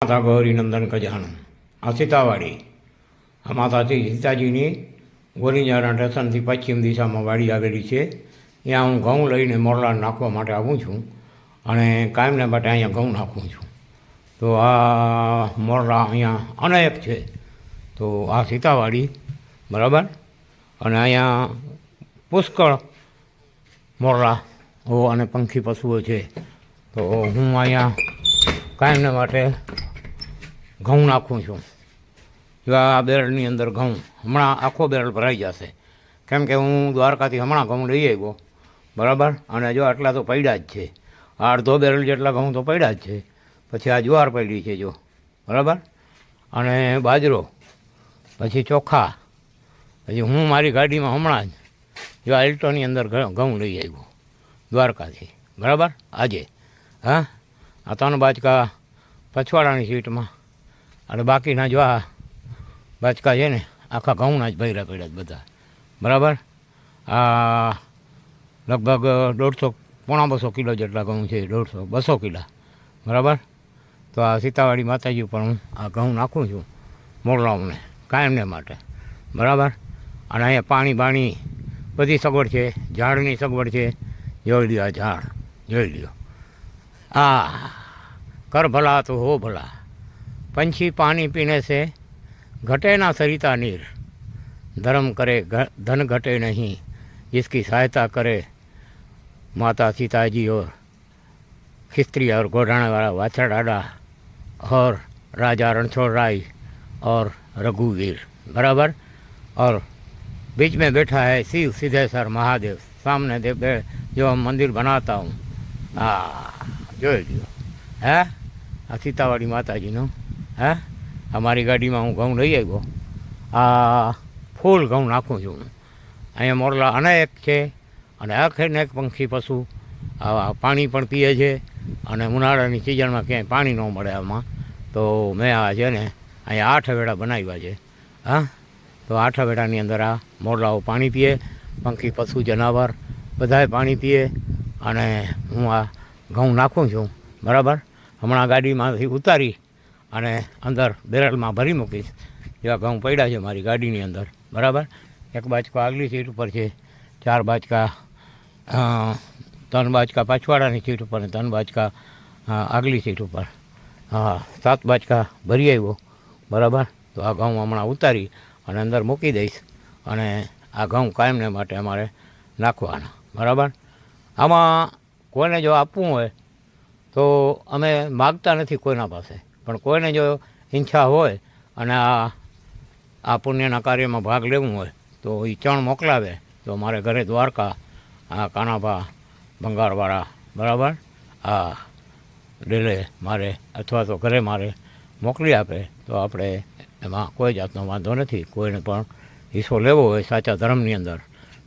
માતા ગૌરીનંદન ગજાનન આ સીતાવાડી. આ માતાજી સીતાજીની ગોરીજારા સ્ટેશનથી પશ્ચિમ દિશામાં વાડી આવેલી છે. ત્યાં હું ઘઉં લઈને મોરલા નાખવા માટે આવું છું અને કાયમને માટે અહીંયા ઘઉં નાખું છું. તો આ મોરલા અહીંયા અનેક છે. તો આ સીતાવાડી, બરાબર? અને અહીંયા પુષ્કળ મોરલા અને પંખી પશુઓ છે. તો હું અહીંયા કાયમને માટે ઘઉં નાખું છું. જો આ બેરલની અંદર ઘઉં. હમણાં આખો બેરલ ભરાઈ જશે. કેમ કે હું દ્વારકાથી હમણાં ઘઉં લઈ આવ્યો. બરાબર? અને જો આટલા તો પડ્યા જ છે. આ અડધો બેરલ જેટલા ઘઉં તો પડ્યા જ છે. પછી આ જુવાર પડી છે જો. બરાબર? અને બાજરો. પછી ચોખા. પછી હું મારી ગાડીમાં હમણાં જ જો આ એલ્ટોની અંદર ઘઉં લઈ આવ્યો. દ્વારકાથી. બરાબર? આજે. હા? આ ત્રણ બાચકા પછવાડાની સીટમાં. અને બાકીના જો આ બાચકા છે ને, આખા ઘઉંના જ ભર્યા પડ્યા બધા. બરાબર? આ લગભગ દોઢસો, પોણા બસો કિલો જેટલા ઘઉં છે, દોઢસો, બસો કિલા. બરાબર? તો આ સીતાવાડી માતાજી ઉપર હું આ ઘઉં નાખું છું મોરલાઓને કાયમને માટે. બરાબર? અને અહીંયા પાણી બાણી બધી સગવડ છે, ઝાડની સગવડ છે. જોઈ લ્યો આ ઝાડ, જોઈ લ્યો. આ, કર ભલા તો હો ભલા. पंछी पानी पीने से घटे ना सरिता नीर धर्म करे घ- धन घटे नहीं जिसकी सहायता करे माता सीता जी और खिस्त्री और घोड़ाने वाला वाछड़ डाडा और राजा रणछोड़ राय और रघुवीर बराबर और बीच में बैठा है शिव सिद्धेश्वर महादेव सामने दे बे- जो हम मंदिर बनाता हूँ આ જોઈ લ્યો હે આ સીતાવાડી માતાજીનું હે? અમારી ગાડીમાં હું ઘઉં લઈ આવ્યો. આ ફૂલ ઘઉં નાખું છું અહીંયા મોરલા અનેક છે અને આખે ને પંખી પશુ આ પાણી પણ પીએ છે અને ઉનાળાની સિઝનમાં ક્યાંય પાણી ન મળે આમાં. તો મેં આ છે ને અહીંયા આઠ વેડા બનાવ્યા છે. હા? તો આઠ વેડાની અંદર આ મોરલાઓ પાણી પીએ, પંખી પશુ જનાવર બધાય પાણી પીએ અને હું આ ઘઉં નાખું છું. બરાબર? હમણાં ગાડીમાંથી ઉતારી અને અંદર બેરલમાં ભરી મૂકીશ જેવા ઘઉં પડ્યા છે મારી ગાડીની અંદર. બરાબર? એક બાચકા આગલી સીટ ઉપર છે, ચાર બાચકા ત્રણ બાચકા પાછવાડાની સીટ ઉપર અને ત્રણ બાચકા આગલી સીટ ઉપર. હા, સાત બાચકા ભરી આવ્યો. બરાબર? તો આ ઘઉં હમણાં ઉતારી અને અંદર મૂકી દઈશ અને આ ઘઉં કાયમને માટે અમારે નાખવાના. બરાબર? આમાં કોઈને જો આપવું હોય તો અમે માગતા નથી કોઈના પાસે. પણ કોઈને જો ઈચ્છા હોય અને આ આ પુણ્યના કાર્યમાં ભાગ લેવું હોય, તો એ ચણ મોકલાવે, તો મારે ઘરે દ્વારકા, આ કાનાભા ભંગારવાળા, બરાબર? આ ડેલે મારે અથવા તો ઘરે મારે મોકલી આપે, તો આપણે એમાં કોઈ જાતનો વાંધો નથી. કોઈને પણ હિસ્સો લેવો હોય સાચા ધર્મની અંદર.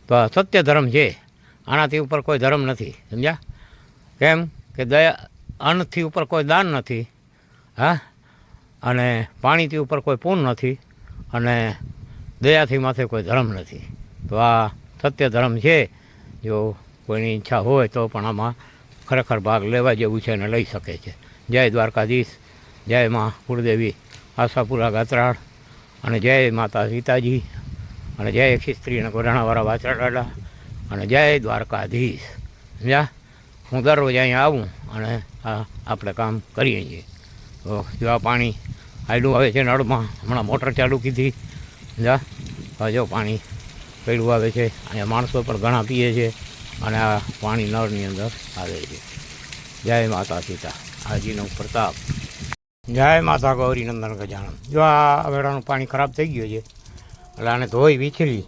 તો આ સત્ય ધર્મ છે. આનાથી ઉપર કોઈ ધર્મ નથી, સમજ્યા? કેમ? કે દયા અન્નથી ઉપર કોઈ દાન નથી. હા? અને પાણીથી ઉપર કોઈ પૂન નથી અને દયાથી માથે કોઈ ધર્મ નથી. તો આ સત્ય ધર્મ છે. જો કોઈની ઈચ્છા હોય તો પણ આમાં ખરેખર ભાગ લેવા જેવું છે અને લઈ શકે છે. જય દ્વારકાધીશ, જય મા કુળદેવી, આશાપુરા ગાત્રાળ, અને જય માતા સીતાજી, અને જય ખિસ્ત્રી અને ગોરાણાવાળા વાછરાડા અને જય દ્વારકાધીશ. સમજ્યા? હું દરરોજ અહીંયા આવું અને આ આપણે કામ કરીએ છીએ. તો જો પાણી આયલું આવે છે નળમાં. હમણાં મોટર ચાલુ કીધી. જા જો પાણી પડ્યું આવે છે. અને માણસો પણ ઘણા પીએ છે. અને આ પાણી નળની અંદર આવે છે. જય માતા સીતા. આજીનો પ્રતાપ. જય માતા ગૌરી નંદન ગજાનન. જો આ વેળાનું પાણી ખરાબ થઈ ગયું છે, એટલે આને ધોઈ વીછરી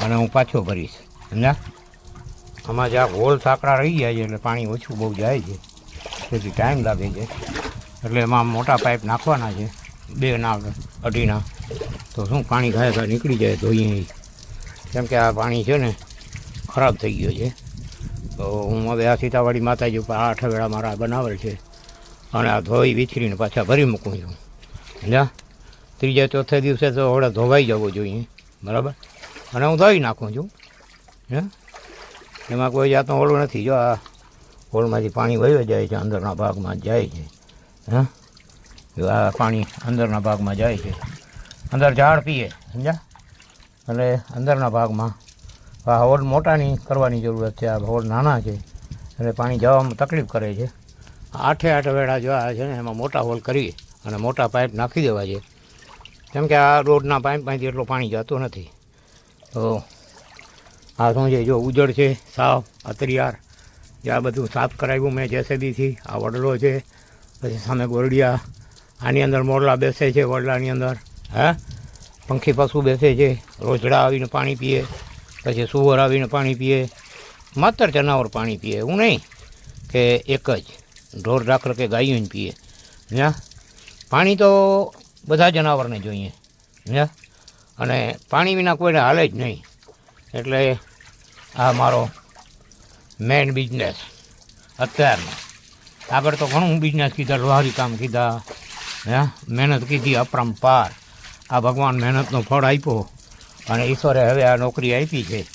અને હું પાછો ભરીશ. સમજા આમાં જ્યાં હોલ સાંકડા રહી જાય છે, એટલે પાણી ઓછું બહુ જાય છે. તેથી ટાઈમ લાગે છે. એટલે એમાં મોટા પાઇપ નાખવાના છે, બે ના અઢીના. તો શું પાણી ઘાય ખાય નીકળી જાય ધોઈએ કેમ કે આ પાણી છે ને ખરાબ થઈ ગયો છે. તો હું હવે આ સીતાવાડી માતાજી ઉપર આઠ વેળા મારા બનાવેલ છે. અને આ ધોઈ વિછરીને પાછા ભરી મૂકું છું. સમજ્યા ત્રીજા ચોથે દિવસે તો હવે ધોવાઈ જવો જોઈએ. બરાબર? અને હું ધોઈ નાખું છું. હે એમાં કોઈ જાતનું ઓળો નથી. જો આ ઓળમાંથી પાણી વહી જાય છે, અંદરના ભાગમાં જાય છે. હા? આ પાણી અંદરના ભાગમાં જાય છે. અંદર ઝાડ પીએ, સમજ્યા? એટલે અંદરના ભાગમાં આ હોલ મોટાની કરવાની જરૂરત છે. આ હોલ નાના છે. એટલે પાણી જવામાં તકલીફ કરે છે. આઠે આઠ વેળા જો છે ને, એમાં મોટા હોલ કરી અને મોટા પાઇપ નાખી દેવા છે. કેમ કે આ રોડના પાઇપમાંથી એટલું પાણી જતું નથી. તો આ શું છે? જો ઉજળ છે, સાવ, અત્રિયાર. જે આ બધું સાફ કરાવ્યું મેં જેસેબીથી. આ વડલો છે. પછી સામે ગોરડિયા, આની અંદર મોરલા બેસે છે વડલાની અંદર, હે? પંખી પશુ બેસે છે, રોજડા આવીને પાણી પીએ, પછી સુવર આવીને પાણી પીએ, માત્ર જનાવર પાણી પીએ, એવું નહીં કે એક જ ઢોર ઢાકર કે ગાયું પીએ સમજ્યા પાણી તો બધા જનાવરને જોઈએ સમજ્યા અને પાણી વિના કોઈને હાલે જ નહીં. એટલે આ મારો મેન બિઝનેસ અત્યારનો. આગળ તો ઘણું બિઝનેસ કીધા, લોહારી કામ કીધા, હે? મહેનત કીધી અપરંપાર આ ભગવાન મહેનતનો ફળ આપ્યો અને ઈશ્વરે હવે આ નોકરી આપી છે.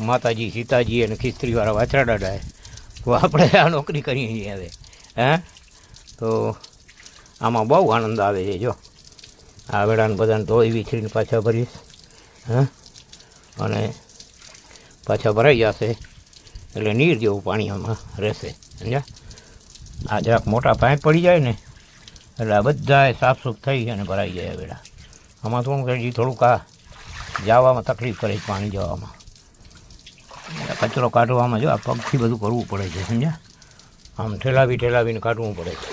માતાજી, સીતાજી અને ખિસ્ત્રીવાળા વાછરા તો આપણે આ નોકરી કરીએ છીએ હવે, હે? તો આમાં બહુ આનંદ આવે છે, જો. આ વેળાને બધાને ધોઈ વિછરીને પાછા ભરીશ, હે? અને પાછા ભરાઈ જશે. એટલે નીર જેવું પાણી આમાં રહેશે, સમજ્યા? આ જરાક મોટા પાઇપ પડી જાય ને, એટલે આ બધાએ સાફસૂફ થઈ અને ભરાઈ જાય વેળા. આમાં શું કે હજી થોડુંક આ જવામાં તકલીફ કરે છે પાણી જવામાં. કચરો કાઢવામાં જો આ પગથી બધું કરવું પડે છે, સમજ્યા? આમ ઠેલાવી ઠેલાવીને કાઢવું પડે છે.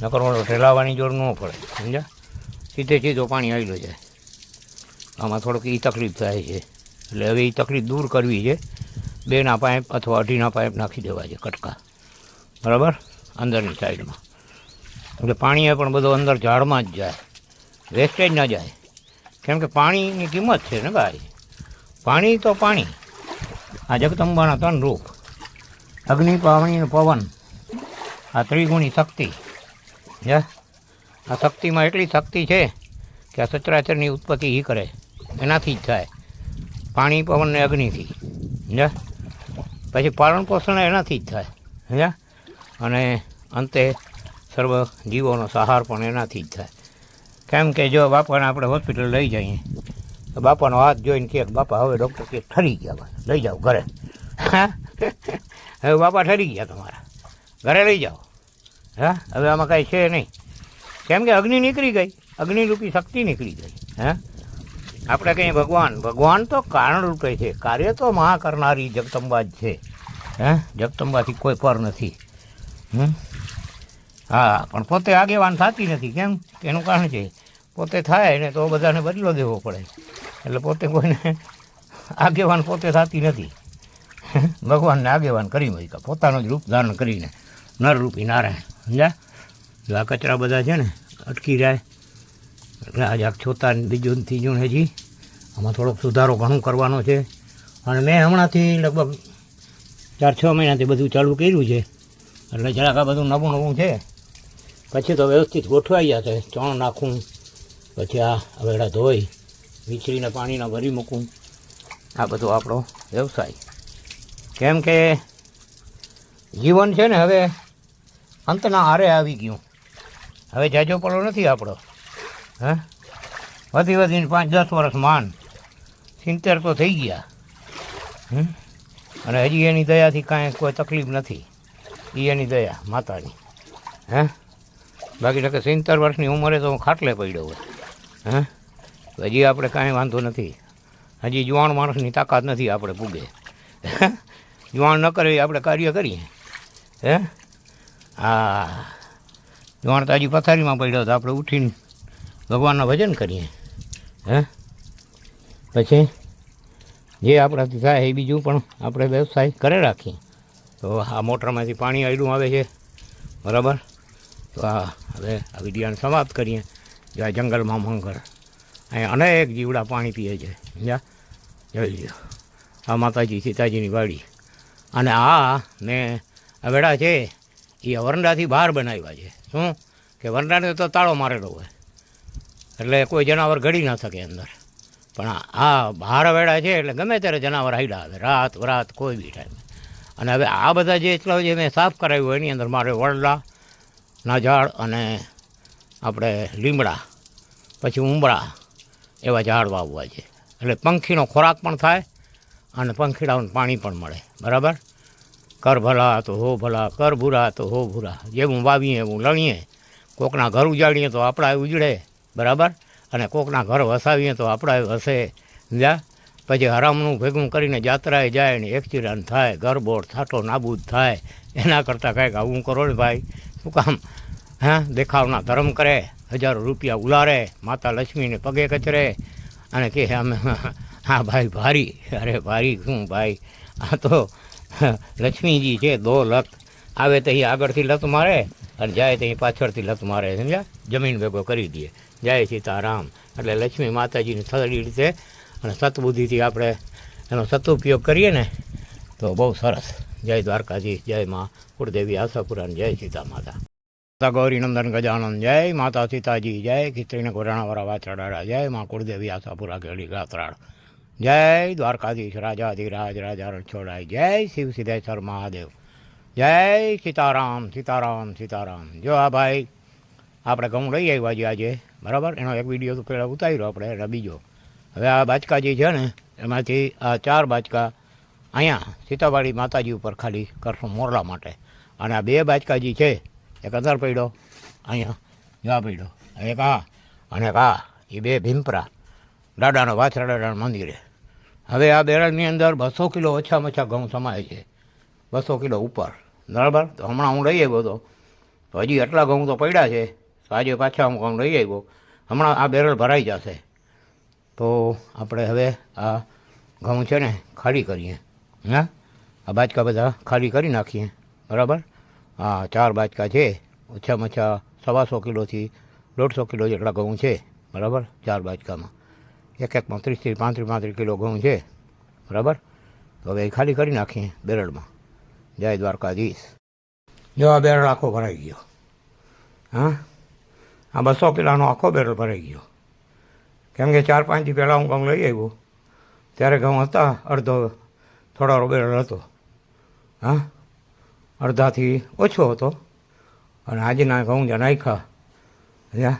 નકર ઠેલાવાની જોર ન પડે, સમજ્યા? સીધે સીધો પાણી આવેલું જાય. આમાં થોડુંક એ તકલીફ થાય છે. એટલે હવે એ તકલીફ દૂર કરવી છે. બેના પાઇપ અથવા અઢીના પાઇપ નાખી દેવા છે, કટકા. બરાબર? અંદરની સાઈડમાં. એટલે પાણી પણ બધું અંદર ઝાડમાં જ જાય. વેસ્ટેજ ન જાય. કેમ કે પાણીની કિંમત છે ને ભાઈ? પાણી તો પાણી. આ જગદંબાના ત્રણ રૂપ. અગ્નિ પાણી પવન. આ ત્રિગુણી શક્તિ. હે આ શક્તિમાં એટલી શક્તિ છે કે આ સચરાચરની ઉત્પત્તિ એ કરે. એનાથી જ થાય. પાણી, પવન ને અગ્નિથી. હે પછી પાલન પોષણ એનાથી જ થાય. સમજ્યા અને અંતે સર્વ જીવોનો સહાર પણ એનાથી જ થાય. કેમ કે જો બાપાને આપણે હોસ્પિટલ લઈ જઈએ, તો બાપાનો હાથ જોઈને કે બાપા, હવે ડૉક્ટર કે ઠરી ગયા લઈ જાઓ ઘરે. હા? હવે બાપા ઠરી ગયા તમારા. ઘરે લઈ જાઓ. હા? હવે આમાં કાંઈ છે નહીં. કેમ કે અગ્નિ નીકળી ગઈ. અગ્નિરૂપી શક્તિ નીકળી ગઈ. હે? આપણે કંઈ ભગવાન ભગવાન તો કારણરૂપે છે. કાર્ય તો મહા કરનારી જગદંબા જ છે. હે? જગતંબાથી કોઈ પર નથી. હા, પણ પોતે આગેવાન થતી નથી, કેમ? એનું કારણ છે, પોતે થાય ને તો બધાને બદલો દેવો પડે. એટલે પોતે કોઈને આગેવાન પોતે થતી નથી. ભગવાનને આગેવાન કરી મૂક્યા પોતાનું જ રૂપ ધારણ કરીને નરરૂપી નારાયણ, સમજ્યા? જો આ કચરા બધા છે ને, અટકી જાય, એટલે આજે આ છોતા બીજું ત્રીજું હજી. આમાં થોડોક સુધારો ઘણું કરવાનો છે. અને મેં હમણાંથી લગભગ ચાર છ મહિનાથી બધું ચાલુ કર્યું છે. એટલે જરાક આ બધું નવું નવું છે. પછી તો વ્યવસ્થિત ગોઠવાઈ જશે ચણ નાખું, પછી આ વેડા ધોઈ વીછળીને પાણીના ભરી મૂકું. આ બધો આપણો વ્યવસાય. કેમ કે જીવન છે ને હવે અંતના આરે આવી ગયું. હવે જાજો પડો નથી આપણો. હે? વધી વધીને પાંચ દસ વર્ષ માન સિત્તેર તો થઈ ગયા? અને હજી એની દયાથી કાંઈ કોઈ તકલીફ નથી. એ એની દયા, માતાની. હે? બાકી તો કે સિત્તેર વર્ષની ઉંમરે તો હું ખાટલે પડ્યો હોય. હે? હજી આપણે કાંઈ વાંધો નથી. હજી જુવાણ માણસની તાકાત નથી આપણે પૂગે. જુવાણ ન કરે આપણે કાર્ય કરીએ. હે? હા જુવાણ તો હજી પથારીમાં પડ્યો તો આપણે ઉઠીને ભગવાનના ભજન કરીએ. હે? પછી જે આપણાથી થાય એ બીજું પણ આપણે વ્યવસાય કરે રાખીએ. તો આ મોટરમાંથી પાણી આયડું આવે છે. બરાબર? તો આ હવે આ વિડીયાને સમાપ્ત કરીએ. જો આ જંગલમાં મંગળ. અહીંયા અનેક જીવડા પાણી પીએ છે. સમજ્યા? જોઈ લો આ માતાજી સીતાજીની વાડી. અને આ મેં આ વેડા છે એ વરંડાથી બહાર બનાવ્યા છે. શું? કે વરંડાને તો તાળો મારેલો હોય. એટલે કોઈ જનાવર ઘડી ના શકે અંદર. પણ આ- બહાર વેડા છે એટલે ગમે ત્યારે જનાવર હાઈડા આવે. રાત વરાત કોઈ બી ટાઈમે અને હવે આ બધા જે એટલા જે મેં સાફ કરાવ્યું એની અંદર મારે વડલા ના ઝાડ અને આપણે લીમડા, પછી ઉમરા એવા ઝાડ વાવવા છે. એટલે પંખીનો ખોરાક પણ થાય અને પંખીડાઓને પાણી પણ મળે. બરાબર? કર ભલા તો હો ભલા, કર ભૂરા તો હો ભૂરા જેવું વાવીએ, એવું લણીએ. કોકના ઘર ઉજાડીએ તો આપણા ઉજળે. બરાબર? અને કોકના ઘર વસાવીએ તો આપણા વસે જા પછી હરામનું ભેગું કરીને જાત્રાએ જાય ને એક્સિડન્ટ થાય ગરબોડ થાટો નાબૂદ થાય, એના કરતાં કાંઈક આવું કરો ને ભાઈ. શું કામ? હા? દેખાવના ધર્મ કરે, હજારો રૂપિયા ઉલારે, માતા લક્ષ્મીને પગે કચરે. અને કે અમે, હા ભાઈ, ભારી. અરે ભારી શું ભાઈ? આ તો લક્ષ્મીજી છે, દો લત. આવે તો આગળથી લત મારે અને જાય તો પાછળથી લત મારે. સમજ્યા? જમીન ભેગો કરી દે. જય સીતારામ. એટલે લક્ષ્મી માતાજીની સારી રીતે અને સતબુદ્ધિથી આપણે એનો સદુપયોગ કરીએ ને, તો બહુ સરસ. જય દ્વારકાજી, જય મા કુળદેવી આશાપુરા જય સીતા માતા માતા ગૌરી નંદન ગજાનંદ જય માતા સીતાજી, જય ખીચડીને ઘોરાણાવાળા વાછડાડા જય મા કુળદેવી આશાપુરા કેળી ગાત્રાળ. જય દ્વારકાધીશ, રાજાધિરાજ, રાજા રણછોડાય, જય શિવ સિદ્ધેશ્વર મહાદેવ. જય સીતારામ સીતારામ સીતારામ. જો આ ભાઈ, આપણે ઘઉં લઈ આવ્યા છીએ આજે, બરાબર? એનો એક વીડિયો તો પહેલાં ઉતાર્યો આપણે, અને બીજો. હવે આ બાચકા જે છે ને, એમાંથી આ ચાર બાચકા અહીંયા સીતાવાડી માતાજી ઉપર ખાલી કરશું મોરલા માટે. અને આ બે બાચકાજી છે, એક અંદર પડ્યો, અહીંયા જવા પડ્યો, એક આ અને એક આ એ બે ભીમપરા, દાદાનો વાછરા દાદાના મંદિરે. હવે આ બેરલની અંદર બસો કિલો ઓછામાં ઓછા ઘઉં સમાય છે. બસો કિલો ઉપર. બરાબર? તો હમણાં હું લઈ આવ્યો હતો. તો હજી એટલા ઘઉં તો પડ્યા છે, તો આજે પાછા હું ઘઉં લઈ આવ્યો. હમણાં આ બેરલ ભરાઈ જશે. તો આપણે હવે આ ઘઉં છે ને ખાલી કરીએ. હા? આ બાચકા બધા ખાલી કરી નાખીએ. બરાબર? હા ચાર બાચકા છે. ઓછામાં ઓછા સવાસો કિલોથી દોઢસો કિલો જેટલા ઘઉં છે. બરાબર? ચાર બાચકામાં એક એકમાં ત્રીસથી પાંત્રીસ પાંત્રીસ કિલો ઘઉં છે. બરાબર? તો હવે એ ખાલી કરી નાખીએ બેરડમાં. જય દ્વારકાધીશ. જો આ બેરડ આખો ભરાઈ ગયો. હા? આ બસો કિલોનો આખો બેરડ ભરાઈ ગયો. કેમ કે ચાર પાંચ દી પહેલાં હું ઘઉં લઈ આવ્યો. ત્યારે ઘઉં હતા, અડધો થોડા બેરલ હતો. હા? અડધાથી ઓછો હતો. અને આજના ઘઉં જે નાખ્યા સમજ્યા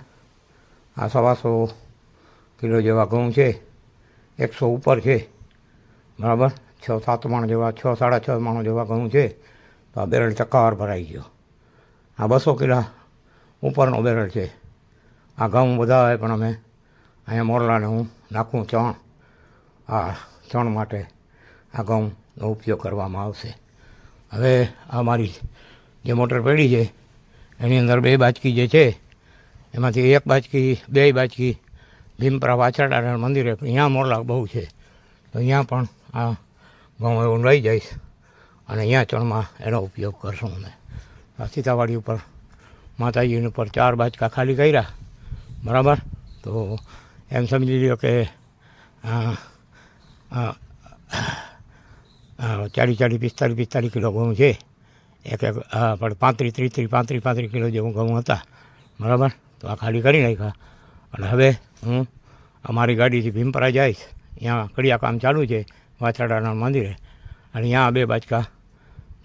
આ સવાસો કિલો જેવા ઘઉં છે, એકસો ઉપર છે. બરાબર? છ સાત માણ જેવા, છ સાડા છ માણો જેવા ઘઉં છે. તો આ બેરલ ચક્કાવાર ભરાઈ ગયો. આ બસો કિલા ઉપરનો બેરલ છે. આ ઘઉં બધા પણ અમે અહીંયા મોરલાને હું નાખું ચણ આ ચણ માટે આ ઘઉંનો ઉપયોગ કરવામાં આવશે. હવે આ મારી જે મોટર પડી છે, એની અંદર બે બાચકી જે છે, એમાંથી એક બાચકી બે બાચકી ભીમપરા વાછરડા મંદિરે અહીંયા મોરલા બહુ છે. તો અહીંયા પણ આ ઘઉં એવું લઈ જઈશ અને અહીંયા ચણમાં એનો ઉપયોગ કરશું અમે. આ સીતાવાડી ઉપર, માતાજીની ઉપર ચાર બાચકા ખાલી કર્યા. બરાબર? તો એમ સમજી લ્યો કે ચાલીસ ચાલીસ પિસ્તાલીસ પિસ્તાલીસ કિલો ઘઉં છે. એક એક પણ પાંત્રીસ, ત્રીસ ત્રીસ, પાંત્રીસ પાંત્રીસ કિલો જેવું ઘઉં હતા. બરાબર? તો આ ખાલી કરી નાખ્યા. અને હવે હું અમારી ગાડીથી ભીમપરા જઈશ. ત્યાં કડિયા કામ ચાલુ છે, વાછરડાના મંદિરે. અને ત્યાં બે બાચકા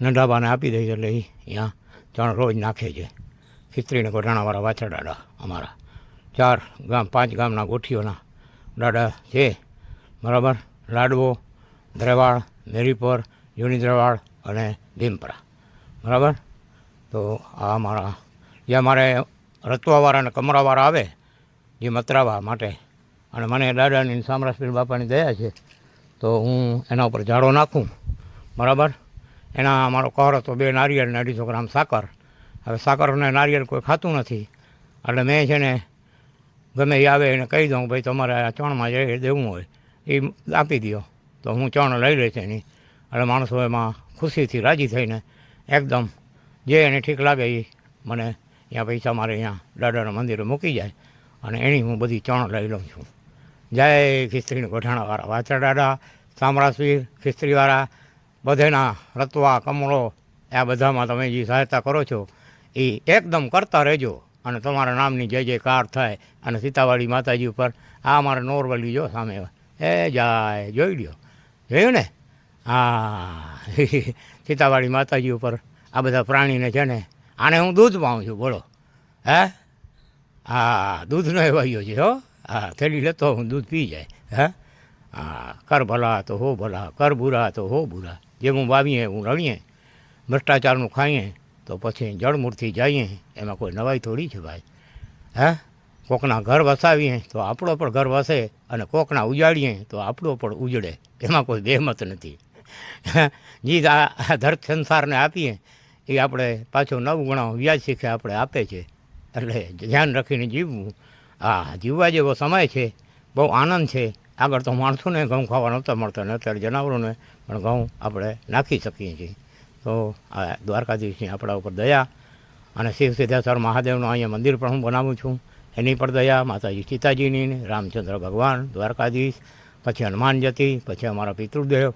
નંઢાબાને આપી દઈશ એટલે એ ત્યાં ત્રણ રોજ નાખે છે. ખીચડીને ગોઠાણાવાળા વાછરડાડા અમારા. ચાર ગામ, પાંચ ગામના ગોઠીઓના દાડા છે. બરાબર? લાડવો, દ્રેવાળ, મેરીપર જૂની દ્રેવાળ અને ભીમપરા. બરાબર? તો આ મારા જે મારે રતવાવાળા અને કમરાવાળા આવે, જે મતરાવા માટે, અને મને દાદાની સામરાસપીર બાપાની દયા છે, તો હું એના ઉપર ઝાડો નાખું. બરાબર? એના અમારો કહર હતો બે નારિયેળ ને અઢીસો ગ્રામ સાકર. હવે સાકર અને નારિયેળ કોઈ ખાતું નથી. એટલે મેં છે ને ગમે એ આવે એને કહી દઉં, ભાઈ, તમારે આ ચણમાં જે દેવું હોય, એ આપી દો તો હું ચણ લઈ લઈશ એની. એટલે માણસો એમાં ખુશીથી રાજી થઈને એકદમ જે એને ઠીક લાગે એ મને ત્યાં પૈસા મારે અહીંયા દાદાના મંદિરે મૂકી જાય અને એની હું બધી ચણ લઈ લઉં છું. જય ખિસ્ત્રીને ગોઠાણાવાળા. વાચા દાદા સામરાસવીર ખિસ્ત્રીવાળા, બધેના રતવા, કમળો, આ બધામાં તમે જે સહાયતા કરો છો, એ એકદમ કરતા રહેજો. અને તમારા નામની જય જયકાર થાય અને સીતાવાડી માતાજી ઉપર આ અમારા નોરવલી જો સામે એ જાય, જોઈ લ્યો. જોયું ને? હા. સીતાવાડી માતાજી ઉપર આ બધા પ્રાણીને છે ને, આને હું દૂધ પાઉં છું, બોલો. હે? હા દૂધનો એવાયો છે, હો. હા, થેલી લેતો હું, દૂધ પી જાય. હે? હા, કર ભલા તો હો ભલા, કર બુરા તો હો બુરા. જેવું વાવીએ, હું રણીએ ભ્રષ્ટાચારનું ખાઈએ તો પછી જળમૂળથી જઈએ. એમાં કોઈ નવાઈ થોડી છે ભાઈ. હે? કોકના ઘર વસાવીએ તો આપણો પણ ઘર વસે અને કોકના ઉજાડીએ તો આપણો પણ ઉજડે એમાં કોઈ બેમત નથી. જીત આ ધર સંસારને આપીએ, એ આપણે પાછો નવ ગણો વ્યાજ શીખે આપણે આપે છે. એટલે ધ્યાન રાખીને જીવવું. હા જીવવા જેવો સમય છે. બહુ આનંદ છે. આગળ તો માણસોને ઘઉં ખાવા નહોતા મળતા ને અત્યારે જનાવરોને પણ ઘઉં આપણે નાખી શકીએ છીએ. તો આ દ્વારકાધીશની આપણા ઉપર દયા અને શિવ સિદ્ધેશ્વર મહાદેવનું અહીંયા મંદિર પણ હું બનાવું છું. એની પર દયા માતાજી સીતાજીની રામચંદ્ર ભગવાન, દ્વારકાધીશ, પછી હનુમાન જતી, પછી અમારા પિતૃદેવ.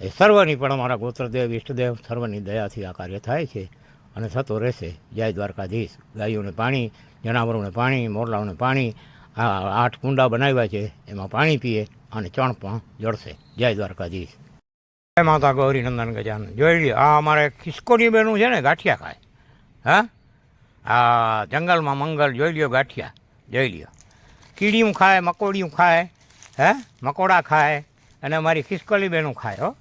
એ સર્વની પણ અમારા ગોત્રદેવ, ઈષ્ટદેવ સર્વની દયાથી આ કાર્ય થાય છે અને થતો રહેશે. જય દ્વારકાધીશ. ગાયોને પાણી, જનાવરોને પાણી, મોરલાઓને પાણી, આ આઠ કુંડા બનાવ્યા છે. એમાં પાણી પીએ અને ચણ પણ જળશે. જય દ્વારકાધીશ. જય માતા ગૌરી નંદન ગજાન જોઈ લ્યો, આ અમારે ખિસકોની બેનું છે ને, ગાંઠિયા ખાય. હા? આ જંગલમાં મંગલ, જોઈ લ્યો ગાંઠિયા, જોઈ લ્યો. કીડીયું ખાય, મકોડિયું ખાય, હે? મકોડા ખાય, અને અમારી ખિસકોલી બેનું ખાય, હો.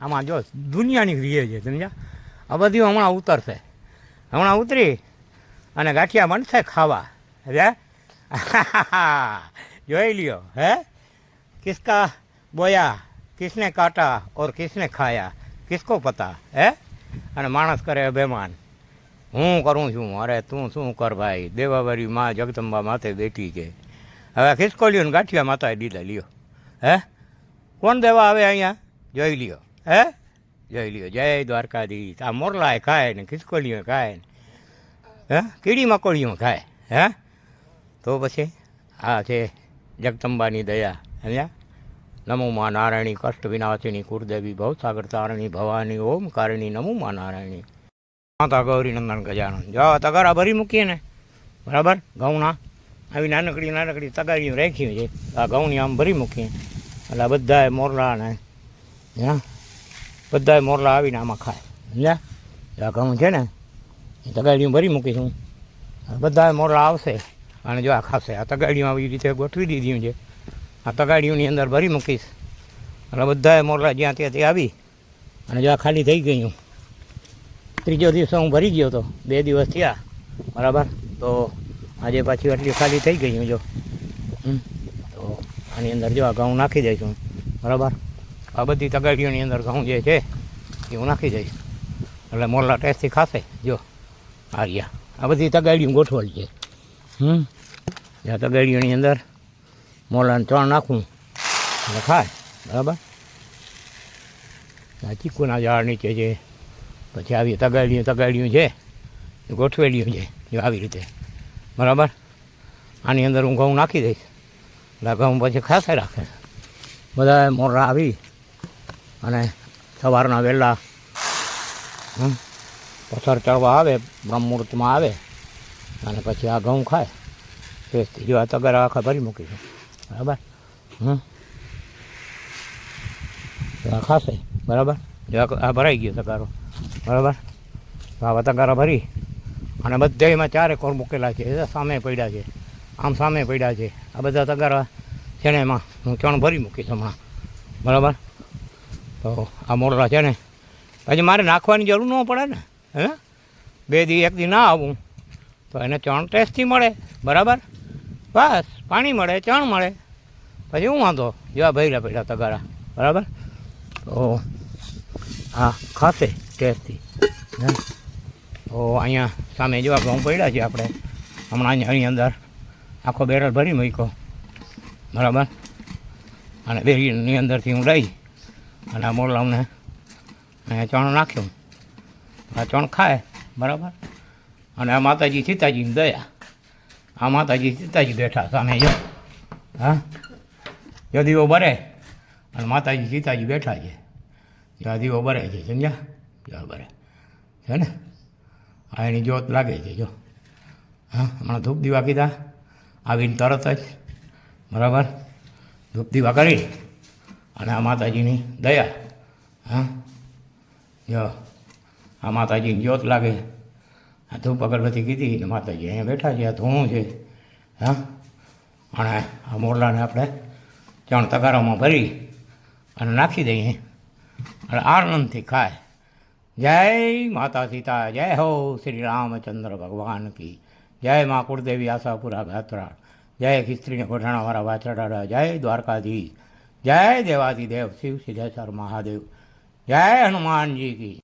આમાં જો દુનિયાની રીએ છે, સમજ્યા? આ બધી હમણાં ઉતરશે. હમણાં ઉતરી, અને ગાંઠિયા બનશે ખાવા. હે જોઈ લ્યો, હે? કિસકા બોયા. કિસને કાટા ઓર કિસને ખાયા કિસકો પતા હે અને માણસ કરે અભિમાન હું કરું છું અરે તું શું કર ભાઈ દેવાવાળી માં જગદંબા માથે બેઠી છે હવે ખિસકોલીઓ ને ગાંઠિયા માતાએ દીધા, લ્યો. હે? કોણ દેવા આવે અહીંયા? જોઈ લ્યો. હે? જોઈ લ્યો. જય દ્વારકાધીશ. આ મોરલાએ ખાય ને ખિસકોલીઓ ખાય ને. હે? કીડી મકોડીઓ ખાય. હે? તો પછી આ છે જગદંબાની દયા. સમજ્યા? નમો મા નારાયણી કષ્ટ વિનાશિની કુળદેવી ભવસાગર તારણી ભવાની ઓમકારિણી નમો મા નારાયણી. માતા ગૌરી નંદન ગજાનંદ જો તગારા ભરી મૂકીએ ને, બરાબર? ઘઉંના આવી નાનકડી નાનકડી તગારીઓ રાખી છે. આ ઘઉંની આમ ભરી મૂકીએ. એટલે આ બધાય મોરલા ને, હા? બધાય મોરલા આવીને આમાં ખાય. સમજ્યા? આ ઘઉં છે ને, એ તગાડીઓ ભરી મૂકીશું બધાય મોરલા આવશે. અને જો આ ખાશે. આ તગાડીઓ આવી રીતે ગોઠવી દીધી છે. આ તગાડીઓની અંદર ભરી મૂકીશ. એટલે બધાએ મોરલા જ્યાં ત્યાંથી આવી અને જો આ ખાલી થઈ ગયું. ત્રીજો દિવસ હું ભરી ગયો હતો બે દિવસ થયા. બરાબર? તો આજે પાછી આટલી ખાલી થઈ ગઈ જો. હમ. તો આની અંદર જો આ ઘઉં નાખી દઈશું બરાબર? આ બધી તગાડીઓની અંદર ઘઉં જે છે એ હું નાખી દઈશ. એટલે મોરલા ટેસ્ટથી ખાશે. જો, આ રહ્યા. આ બધી તગાડીઓ ગોઠવાળી છે. હમ? આ તગાડીઓની અંદર મોરલાને ત્રણ નાખું. એટલે ખાય. બરાબર? આ ચીકુના ઝાડ નીચે છે. પછી આવી તગાડીઓ તગાડીયું છે. એ છે, જો આવી રીતે. બરાબર? આની અંદર હું ઘઉં નાખી દઈશ. એટલે ઘઉં પછી ખાસે રાખે. બધા મોરા આવી. અને સવારના વહેલા પથ્થર ચડવા આવે, બ્રહ્મુહૂર્તમાં આવે. અને પછી આ ઘઉં ખાય. જો આ તગારા આખા ભરી મૂકીશું બરાબર? હમ? આ બરાબર? આ- આ ભરાઈ ગયો તગારો બરાબર? આવા તગારા ભરી અને બધામાં ચારે કોર મૂકેલા છે સામે પડ્યા છે, આમ સામે પડ્યા છે. આ બધા તગારા છે ને એમાં હું ચણ ભરી મૂકીશ હમણાં. બરાબર? તો આ મોરલા છે ને પછી મારે નાખવાની જરૂર ન પડે ને, હે? બે દી એક દી ના આવું. તો એને ચણ ટેસ્ટથી મળે, બરાબર? બસ, પાણી મળે, ચણ મળે. પછી હું વાંધો? જેવા ભૈરા પડ્યા તગારા. બરાબર? તો, હા, ખાશે ટેસ્ટથી તો અહીંયા સામે જેવા ઘઉં પડ્યા છે આપણે. હમણાં એની અંદર આખો બેરલ ભરી મૂક્યો. બરાબર? અને બેરીની અંદરથી હું લઈ અને આ મોરલામને અહીંયા ચણ નાખ્યું. આ ચણ ખાય. બરાબર? અને આ માતાજી, સીતાજીની દયા. આ માતાજી સીતાજી બેઠા સામે જો. હા? જો દીવો બરે અને માતાજી સીતાજી બેઠા છે. જો દીવો બરે છે, સમજ્યા? જો બરે. છે ને? આ એની જોત લાગે છે, જો. હા, હમણાં ધૂપ દીવા કીધા. આવીને તરત જ. બરાબર? ધૂપ દીવા કરી અને આ માતાજીની દયા. હા? જો આ માતાજીની જ્યોત લાગે. ધૂપ અગરબત્તી કીધી ને માતાજી અહીંયા બેઠા છે આ ધૂણું છે હા અને આ મોરલાને આપણે ત્રણ તગારામાં ભરી અને નાખી દઈએ અને આનંદથી ખાય જય માતા સીતા જય હો શ્રી રામચંદ્ર ભગવાન કી જય મા કુળદેવી આશાપુરા ગાત્રા જય ખિસ્ત્રીને ગોઠાણાવાળા વાછરડાડા જય દ્વારકાધીશ જય દેવાદિદેવ શિવ સિદ્ધેશ્વર મહાદેવ જય હનુમાનજી કી